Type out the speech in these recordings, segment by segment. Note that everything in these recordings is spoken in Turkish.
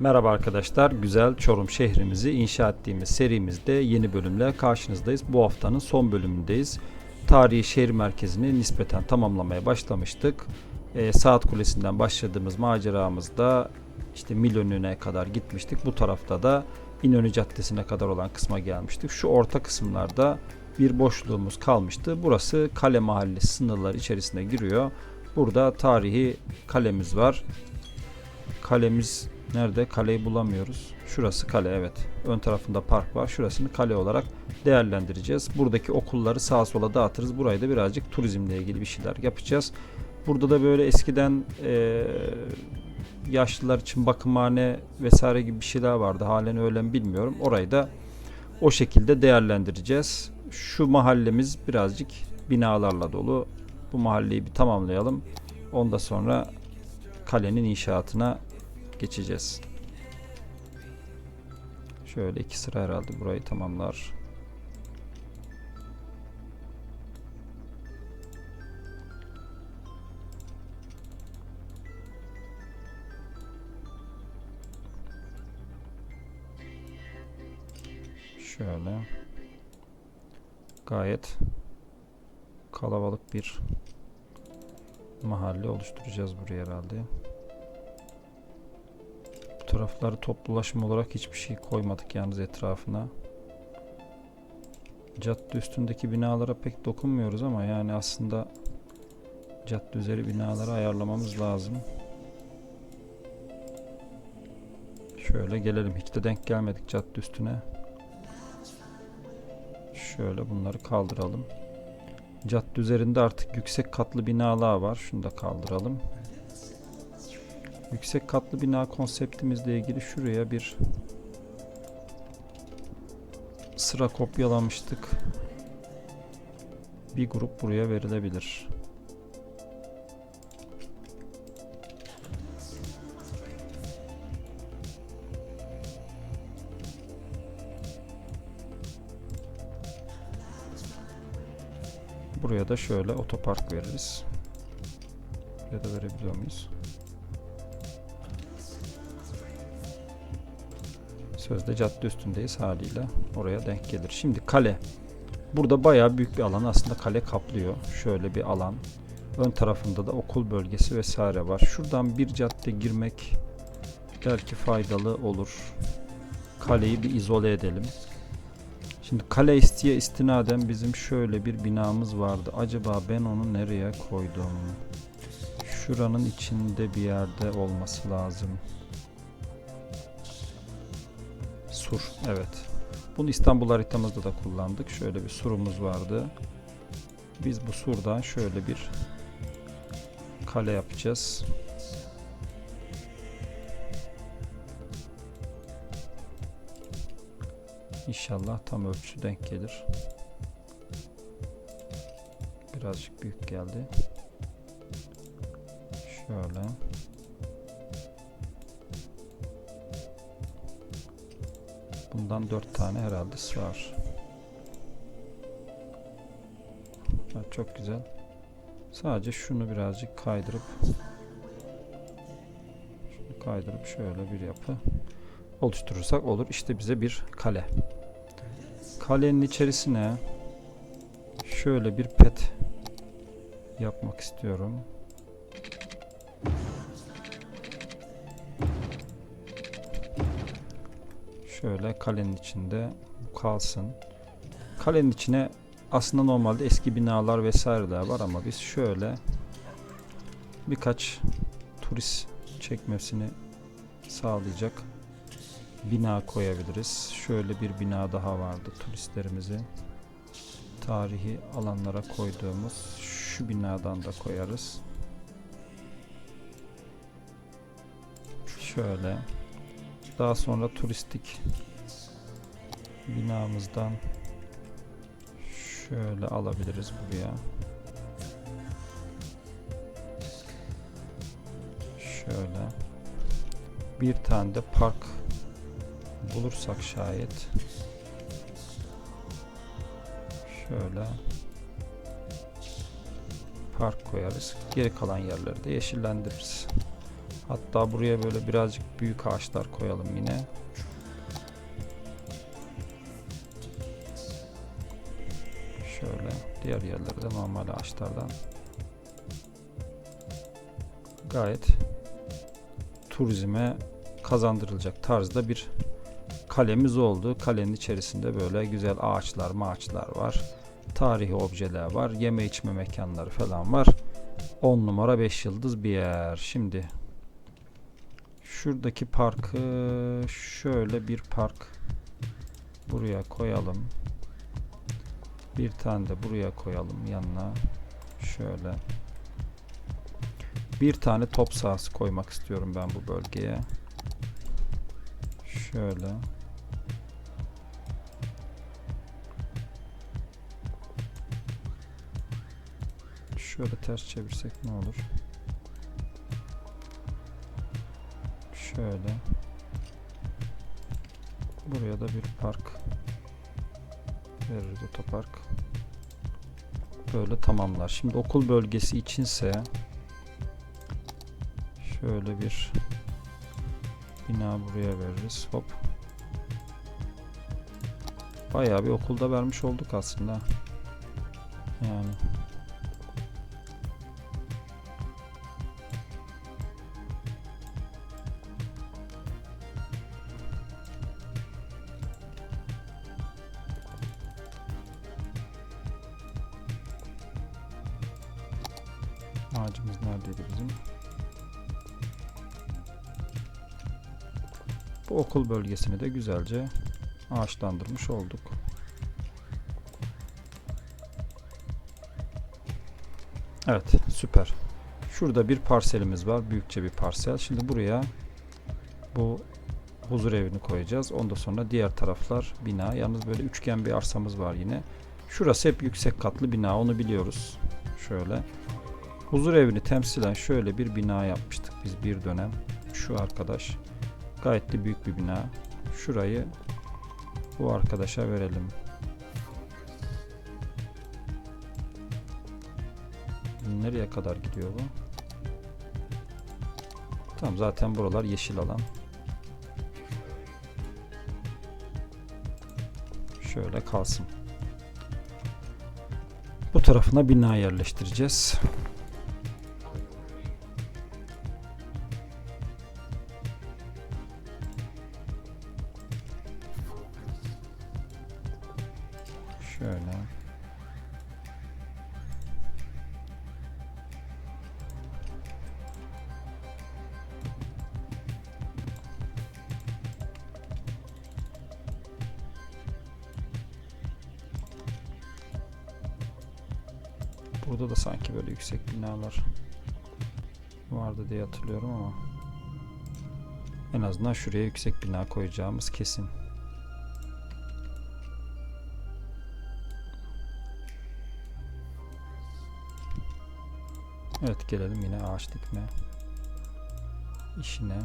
Merhaba arkadaşlar, güzel Çorum şehrimizi inşa ettiğimiz serimizde yeni bölümle karşınızdayız. Bu haftanın son bölümündeyiz. Tarihi şehir merkezini nispeten tamamlamaya başlamıştık. Ee, Saat Kulesi'nden başladığımız maceramızda işte Milönü'ne kadar gitmiştik. Bu tarafta da İnönü Caddesi'ne kadar olan kısma gelmiştik. Şu orta kısımlarda bir boşluğumuz kalmıştı. Burası Kale Mahallesi sınırları içerisine giriyor. Burada tarihi kalemiz var. Kalemiz nerede? Kaleyi bulamıyoruz. Şurası kale evet. Ön tarafında park var. Şurasını kale olarak değerlendireceğiz. Buradaki okulları sağa sola dağıtırız. Burayı da birazcık turizmle ilgili bir şeyler yapacağız. Burada da böyle eskiden eee, yaşlılar için bakımhane vesaire gibi bir şeyler vardı. Halen öyle mi bilmiyorum. Orayı da o şekilde değerlendireceğiz. Şu mahallemiz birazcık binalarla dolu. Bu mahalleyi bir tamamlayalım. Ondan sonra kalenin inşaatına geçeceğiz. Şöyle iki sıra herhalde burayı tamamlar. Şöyle gayet kalabalık bir mahalle oluşturacağız buraya herhalde. Tarafları toplu ulaşım olarak hiçbir şey koymadık yalnız etrafına. Cadde üstündeki binalara pek dokunmuyoruz ama yani aslında cadde üzeri binaları ayarlamamız lazım. Şöyle gelelim. Hiç de denk gelmedik cadde üstüne. Şöyle bunları kaldıralım. Cadde üzerinde artık yüksek katlı binalar var. Şunu da kaldıralım. Yüksek katlı bina konseptimizle ilgili şuraya bir sıra kopyalamıştık. Bir grup buraya verilebilir. Buraya da şöyle otopark veririz. Buraya da verebiliyor muyuz? Sözde cadde üstündeyiz haliyle. Oraya denk gelir. Şimdi kale. Burada bayağı büyük bir alan aslında kale kaplıyor. Şöyle bir alan. Ön tarafında da okul bölgesi vesaire var. Şuradan bir cadde girmek belki faydalı olur. Kaleyi bir izole edelim. Şimdi kale istiye istinaden bizim şöyle bir binamız vardı. Acaba ben onu nereye koydum? Şuranın içinde bir yerde olması lazım. Sur, evet. Bunu İstanbul haritamızda da kullandık. Şöyle bir surumuz vardı. Biz bu surdan şöyle bir kale yapacağız. İnşallah tam ölçü denk gelir. Birazcık büyük geldi. Şöyle. Bundan dört tane herhalde sığar. Evet, çok güzel. Sadece şunu birazcık kaydırıp şunu kaydırıp şöyle bir yapı oluşturursak olur. İşte bize bir kale. Kalenin içerisine şöyle bir pet yapmak istiyorum. Şöyle kalenin içinde kalsın. Kalenin içine aslında normalde eski binalar vesaireler var ama biz şöyle birkaç turist çekmesini sağlayacak bina koyabiliriz. Şöyle bir bina daha vardı turistlerimizi tarihi alanlara koyduğumuz şu binadan da koyarız. Şöyle daha sonra turistik binamızdan şöyle alabiliriz buraya. Şöyle bir tane de park bulursak şayet şöyle park koyarız. Geri kalan yerleri de yeşillendiririz. Hatta buraya böyle birazcık büyük ağaçlar koyalım yine. Şöyle diğer yerlerde normal ağaçlardan. Gayet turizme kazandırılacak tarzda bir kalemiz oldu. Kalenin içerisinde böyle güzel ağaçlar, maaçlar var. Tarihi objeler var. Yeme içme mekanları falan var. 10 numara 5 yıldız bir yer. Şimdi şuradaki parkı şöyle bir park buraya koyalım. Bir tane de buraya koyalım yanına. Şöyle. Bir tane top sahası koymak istiyorum ben bu bölgeye. Şöyle. Şöyle ters çevirsek ne olur? Şöyle. Buraya da bir park veririz otopark. Böyle tamamlar. Şimdi okul bölgesi içinse şöyle bir bina buraya veririz. Hop. Bayağı bir okulda vermiş olduk aslında. Yani. Ağacımız neredeydi bizim? Bu okul bölgesini de güzelce ağaçlandırmış olduk. Evet, süper. Şurada bir parselimiz var, büyükçe bir parsel. Şimdi buraya bu huzur evini koyacağız. Ondan sonra diğer taraflar bina. Yalnız böyle üçgen bir arsamız var yine. Şurası hep yüksek katlı bina, onu biliyoruz. Şöyle. Huzur evini temsilen şöyle bir bina yapmıştık biz bir dönem. Şu arkadaş. Gayet de büyük bir bina. Şurayı bu arkadaşa verelim. Nereye kadar gidiyor bu? Tamam zaten buralar yeşil alan. Şöyle kalsın. Bu tarafına bina yerleştireceğiz. Burada da sanki böyle yüksek binalar vardı diye hatırlıyorum ama en azından şuraya yüksek bina koyacağımız kesin. Evet gelelim yine ağaç dikme işine.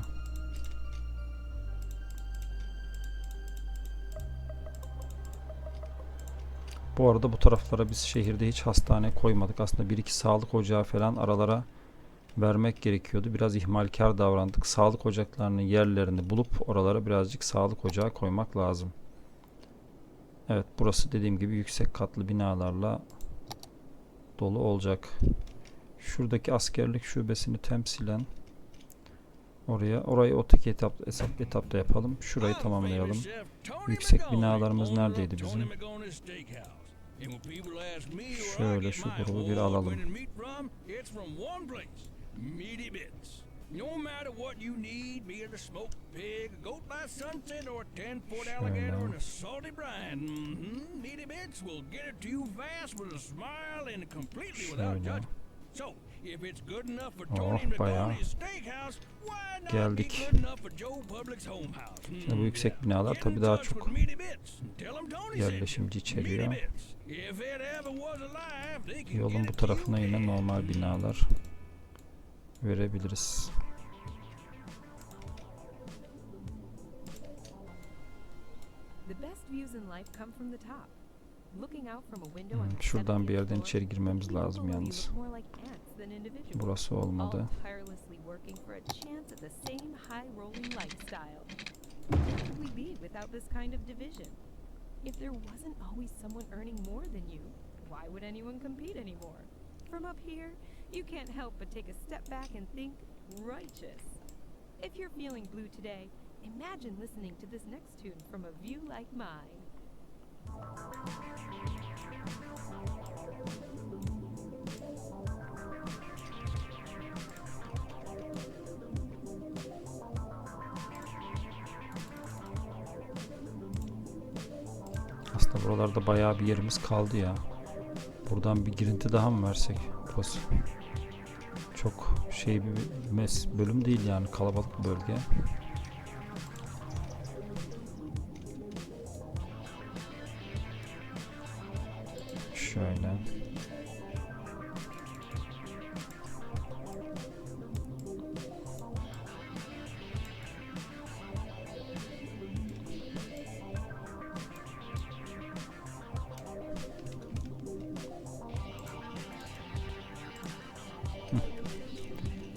Bu arada bu taraflara biz şehirde hiç hastane koymadık. Aslında bir iki sağlık ocağı falan aralara vermek gerekiyordu. Biraz ihmalkar davrandık. Sağlık ocaklarının yerlerini bulup oralara birazcık sağlık ocağı koymak lazım. Evet burası dediğim gibi yüksek katlı binalarla dolu olacak. Şuradaki askerlik şubesini temsilen oraya orayı o tek etap, hesap, etapta yapalım. Şurayı tamamlayalım. Yüksek binalarımız neredeydi bizim? Şöyle şu grubu bir alalım. No matter what you need, be it a smoked pig, a goat by sunset, or a ten-foot alligator and a salty brine, mm-hmm, meaty bits will get it to you fast with a smile and completely without. Oh, Oh, judgment. So, if it's good enough for Oh, Tony bayağı Ricconi's steakhouse, why not geldik. be good enough for Joe Public's home house? Şimdi bu yüksek binalar tabii daha çok and yerleşimci içeriyor. Yolun bu tarafına yine normal binalar verebiliriz. The best views in life come from the top. Looking out from a window Hmm, şuradan bir 70th yerden içeri girmemiz lazım yalnız. Burası olmadı. If there wasn't always someone earning more than you, why would anyone compete anymore? From up here, you can't help but take a step back and think righteous. If you're feeling blue today, imagine listening to this next tune from a view like mine. Aslında buralarda bayağı bir yerimiz kaldı ya. Buradan bir girinti daha mı versek? Burası çok şey bir mes bölüm değil yani kalabalık bir bölge.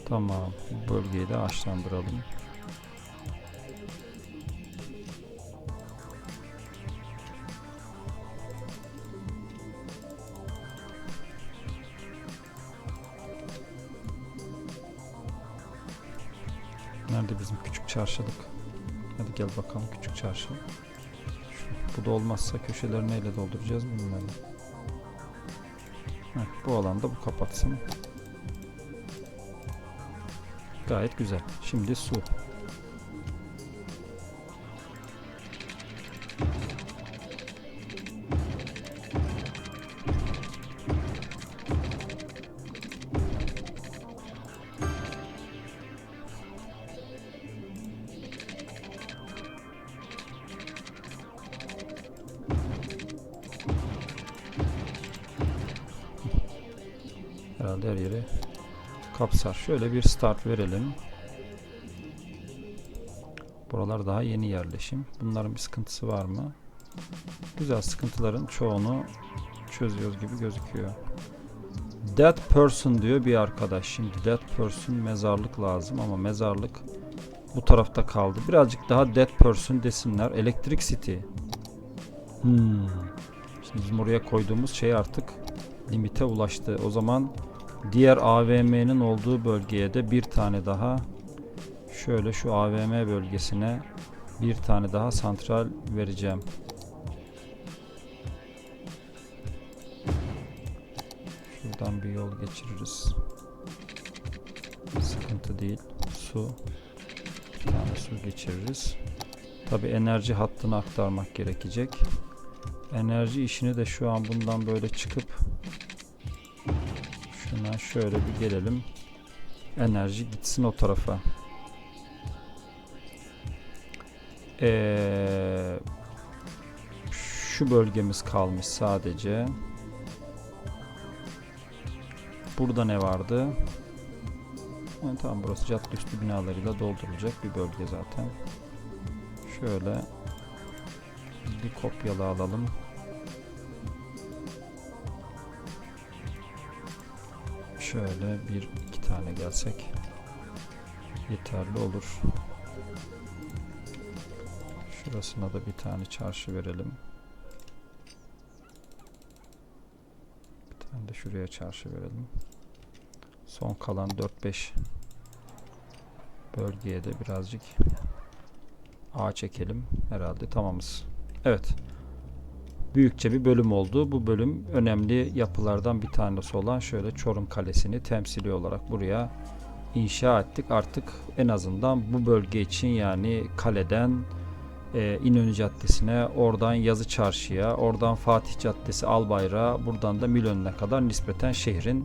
Tamam. Bu bölgeyi de ağaçlandıralım. Nerede bizim küçük çarşılık? Hadi gel bakalım küçük çarşı. Bu da olmazsa köşeleri neyle dolduracağız bilmiyorum. Heh, bu alanda bu kapatsın. Gayet güzel. Şimdi su. Herhalde her yeri kapsar. Şöyle bir start verelim. Buralar daha yeni yerleşim. Bunların bir sıkıntısı var mı? Güzel sıkıntıların çoğunu çözüyoruz gibi gözüküyor. Dead person diyor bir arkadaş. Şimdi dead person mezarlık lazım ama mezarlık bu tarafta kaldı. Birazcık daha dead person desinler. Electric city. Hmm. Şimdi bizim oraya koyduğumuz şey artık limite ulaştı. O zaman diğer AVM'nin olduğu bölgeye de bir tane daha şöyle şu AVM bölgesine bir tane daha santral vereceğim. Şuradan bir yol geçiririz. Sıkıntı değil. Su. Bir tane su geçiririz. Tabi enerji hattını aktarmak gerekecek. Enerji işini de şu an bundan böyle çıkıp şuna şöyle bir gelelim. Enerji gitsin o tarafa. Ee, şu bölgemiz kalmış sadece. Burada ne vardı? Ha, tamam burası cadde üstü binalarıyla doldurulacak bir bölge zaten. Şöyle bir kopyalı alalım. Şöyle bir iki tane gelsek yeterli olur. Şurasına da bir tane çarşı verelim. Bir tane de şuraya çarşı verelim. Son kalan 4-5 bölgeye de birazcık ağaç ekelim. Herhalde tamamız. Evet. Büyükçe bir bölüm oldu. Bu bölüm önemli yapılardan bir tanesi olan şöyle Çorum Kalesi'ni temsili olarak buraya inşa ettik. Artık en azından bu bölge için yani kaleden e, İnönü Caddesi'ne, oradan Yazı Çarşı'ya, oradan Fatih Caddesi Albayrak'a, buradan da Milönü'ne kadar nispeten şehrin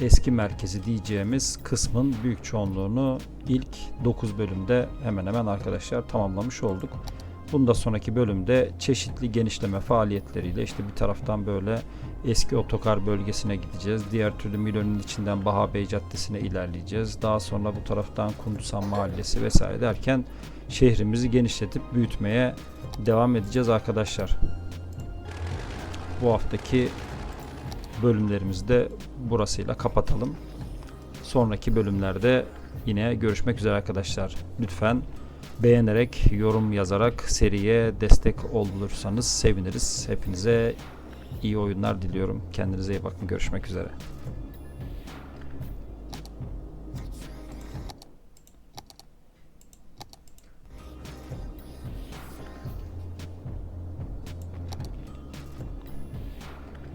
eski merkezi diyeceğimiz kısmın büyük çoğunluğunu ilk 9 bölümde hemen hemen arkadaşlar tamamlamış olduk. Bundan sonraki bölümde çeşitli genişleme faaliyetleriyle işte bir taraftan böyle eski otokar bölgesine gideceğiz. Diğer türlü Milön'ün içinden Bahabey Caddesi'ne ilerleyeceğiz. Daha sonra bu taraftan Kundusan Mahallesi vesaire derken şehrimizi genişletip büyütmeye devam edeceğiz arkadaşlar. Bu haftaki bölümlerimizi de burasıyla kapatalım. Sonraki bölümlerde yine görüşmek üzere arkadaşlar. Lütfen beğenerek, yorum yazarak seriye destek olursanız seviniriz. Hepinize iyi oyunlar diliyorum. Kendinize iyi bakın. Görüşmek üzere.